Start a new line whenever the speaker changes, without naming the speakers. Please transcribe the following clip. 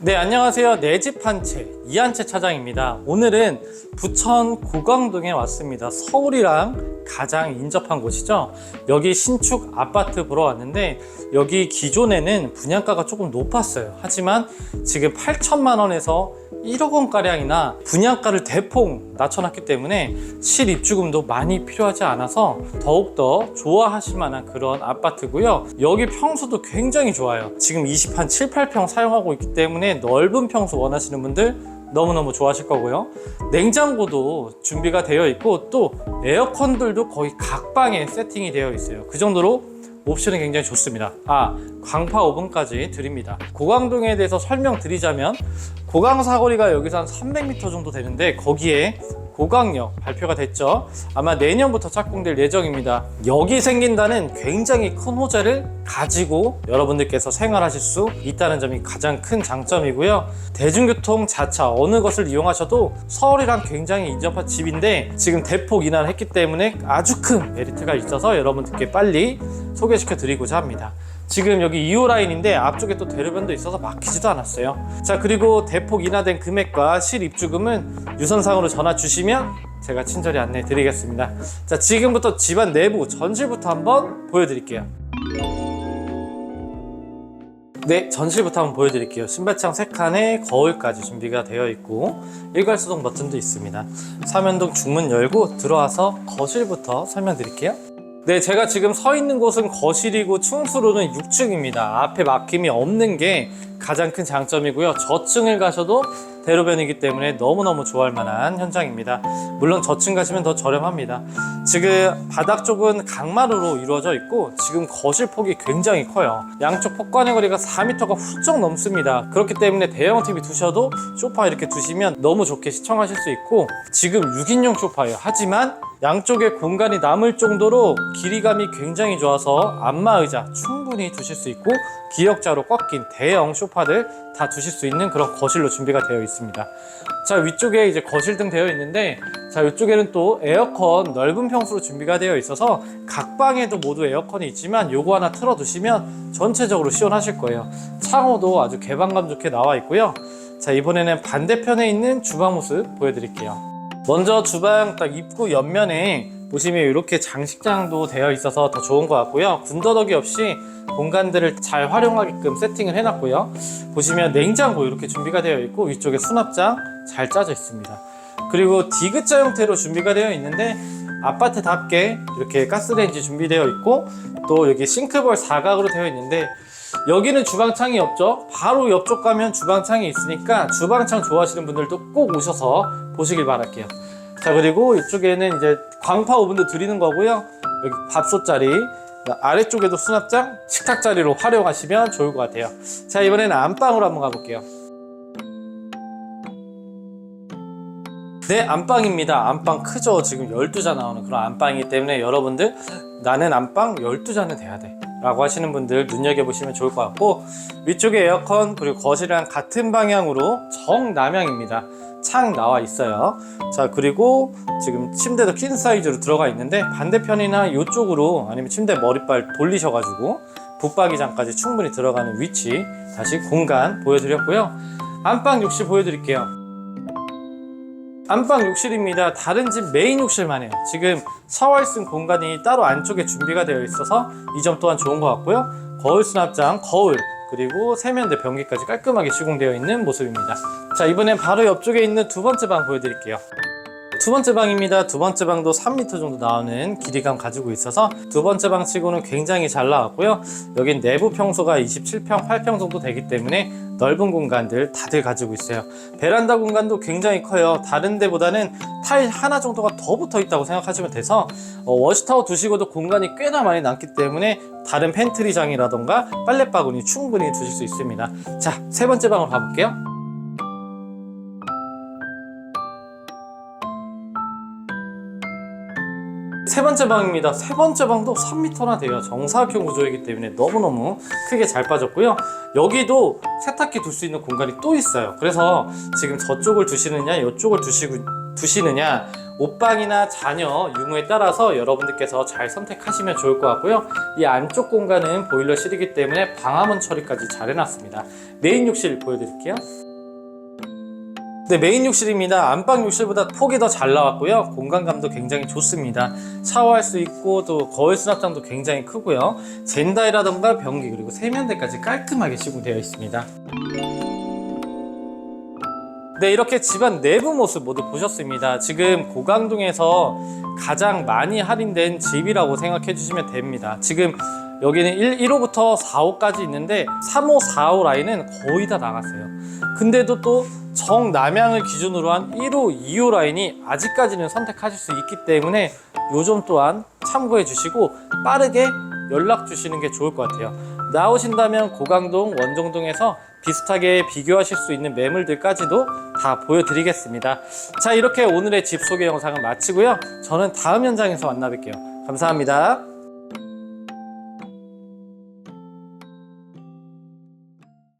네, 안녕하세요. 내 집 한 채, 이한채 차장입니다. 오늘은 부천 고강동에 왔습니다. 서울이랑 가장 인접한 곳이죠. 여기 신축 아파트 보러 왔는데, 여기 기존에는 분양가가 조금 높았어요. 하지만 지금 8천만 원에서 1억 원가량이나 분양가를 대폭 낮춰놨기 때문에 실입주금도 많이 필요하지 않아서 더욱더 좋아하실 만한 그런 아파트고요. 여기 평수도 굉장히 좋아요. 지금 20한 7, 8평 사용하고 있기 때문에 넓은 평수 원하시는 분들 너무너무 좋아하실 거고요. 냉장고도 준비가 되어 있고 또 에어컨들도 거의 각 방에 세팅이 되어 있어요. 그 정도로 옵션이 굉장히 좋습니다. 아, 광파 오븐까지 드립니다. 고강동에 대해서 설명드리자면 고강 사거리가 여기서 한 300m 정도 되는데 거기에 고강역 발표가 됐죠. 아마 내년부터 착공될 예정입니다. 여기 생긴다는 굉장히 큰 호재를 가지고 여러분들께서 생활하실 수 있다는 점이 가장 큰 장점이고요. 대중교통 자차 어느 것을 이용하셔도 서울이랑 굉장히 인접한 집인데 지금 대폭 인하를 했기 때문에 아주 큰 메리트가 있어서 여러분들께 빨리 소개시켜 드리고자 합니다. 지금 여기 2호 라인인데 앞쪽에 또 대로변도 있어서 막히지도 않았어요. 자, 그리고 대폭 인하된 금액과 실입주금은 유선상으로 전화 주시면 제가 친절히 안내 드리겠습니다. 자, 지금부터 집안 내부 전실부터 한번 보여드릴게요. 네, 전실부터 한번 보여드릴게요. 신발장 3칸에 거울까지 준비가 되어 있고 일괄수동 버튼도 있습니다. 사면동 중문 열고 들어와서 거실부터 설명드릴게요. 네, 제가 지금 서 있는 곳은 거실이고 충수로는 6층입니다. 앞에 막힘이 없는 게 가장 큰 장점이고요. 저층을 가셔도 대로변이기 때문에 너무너무 좋아할 만한 현장입니다. 물론 저층 가시면 더 저렴합니다. 지금 바닥 쪽은 강마루로 이루어져 있고 지금 거실 폭이 굉장히 커요. 양쪽 폭간의 거리가 4m가 훌쩍 넘습니다. 그렇기 때문에 대형 TV 두셔도 소파 이렇게 두시면 너무 좋게 시청하실 수 있고 지금 6인용 소파예요. 하지만 양쪽에 공간이 남을 정도로 길이감이 굉장히 좋아서 안마 의자 충분히 두실 수 있고 기역자로 꺾인 대형 소파들 다 두실 수 있는 그런 거실로 준비가 되어 있습니다. 자 위쪽에 이제 거실 등 되어 있는데 자 이쪽에는 또 에어컨 넓은 평수로 준비가 되어 있어서 각 방에도 모두 에어컨이 있지만 요거 하나 틀어 두시면 전체적으로 시원하실 거예요. 창호도 아주 개방감 좋게 나와 있고요. 자 이번에는 반대편에 있는 주방 모습 보여드릴게요. 먼저 주방 딱 입구 옆면에 보시면 이렇게 장식장도 되어 있어서 더 좋은 것 같고요. 군더더기 없이 공간들을 잘 활용하게끔 세팅을 해놨고요. 보시면 냉장고 이렇게 준비가 되어 있고 위쪽에 수납장 잘 짜져 있습니다. 그리고 디귿자 형태로 준비가 되어 있는데 아파트답게 이렇게 가스레인지 준비되어 있고 또 여기 싱크볼 사각으로 되어 있는데 여기는 주방창이 없죠. 바로 옆쪽 가면 주방창이 있으니까 주방창 좋아하시는 분들도 꼭 오셔서 보시길 바랄게요. 자 그리고 이쪽에는 이제 광파 오븐도 드리는 거고요. 여기 밥솥 자리 아래쪽에도 수납장 식탁 자리로 활용하시면 좋을 것 같아요. 자 이번에는 안방으로 한번 가볼게요. 네, 안방입니다. 안방 크죠? 지금 12자 나오는 그런 안방이기 때문에 여러분들 나는 안방 12자는 돼야 돼. 라고 하시는 분들 눈여겨보시면 좋을 것 같고 위쪽에 에어컨 그리고 거실이랑 같은 방향으로 정남향입니다. 창 나와 있어요. 자 그리고 지금 침대도 퀸 사이즈로 들어가 있는데 반대편이나 이쪽으로 아니면 침대 머리빨 돌리셔가지고 붙박이장까지 충분히 들어가는 위치 다시 공간 보여드렸고요. 안방 욕실 보여드릴게요. 안방 욕실입니다. 다른 집 메인 욕실만 해요. 지금 샤워할 수 있는 공간이 따로 안쪽에 준비가 되어 있어서 이 점 또한 좋은 것 같고요. 거울 수납장, 거울, 그리고 세면대 변기까지 깔끔하게 시공되어 있는 모습입니다. 자, 이번엔 바로 옆쪽에 있는 두 번째 방 보여드릴게요. 두 번째 방입니다. 두 번째 방도 3m 정도 나오는 길이감 가지고 있어서 두 번째 방 치고는 굉장히 잘 나왔고요. 여긴 내부 평소가 27평, 8평 정도 되기 때문에 넓은 공간들 다들 가지고 있어요. 베란다 공간도 굉장히 커요. 다른 데보다는 타일 하나 정도가 더 붙어 있다고 생각하시면 돼서 어, 워시타워 두시고도 공간이 꽤나 많이 남기 때문에 다른 팬트리장이라던가 빨래바구니 충분히 두실 수 있습니다. 자, 세 번째 방으로 가볼게요. 세 번째 방입니다. 세 번째 방도 3m나 돼요. 정사각형 구조이기 때문에 너무너무 크게 잘 빠졌고요. 여기도 세탁기 둘 수 있는 공간이 또 있어요. 그래서 지금 저쪽을 두시느냐, 이쪽을 두시고 두시느냐 옷방이나 자녀 유무에 따라서 여러분들께서 잘 선택하시면 좋을 것 같고요 이 안쪽 공간은 보일러실이기 때문에 방화문 처리까지 잘 해놨습니다 메인 욕실 보여드릴게요 네, 메인 욕실입니다. 안방 욕실보다 폭이 더 잘 나왔고요. 공간감도 굉장히 좋습니다. 샤워할 수 있고 또 거울 수납장도 굉장히 크고요. 젠다이라던가 변기 그리고 세면대까지 깔끔하게 시공되어 있습니다. 네, 이렇게 집안 내부 모습 모두 보셨습니다. 지금 고강동에서 가장 많이 할인된 집이라고 생각해 주시면 됩니다. 지금 여기는 1, 1호부터 4호까지 있는데 3호, 4호 라인은 거의 다 나갔어요. 근데도 또 정남향을 기준으로 한 1호, 2호 라인이 아직까지는 선택하실 수 있기 때문에 요점 또한 참고해 주시고 빠르게 연락 주시는 게 좋을 것 같아요. 나오신다면 고강동, 원정동에서 비슷하게 비교하실 수 있는 매물들까지도 다 보여드리겠습니다. 자, 이렇게 오늘의 집 소개 영상을 마치고요. 저는 다음 현장에서 만나 뵐게요. 감사합니다.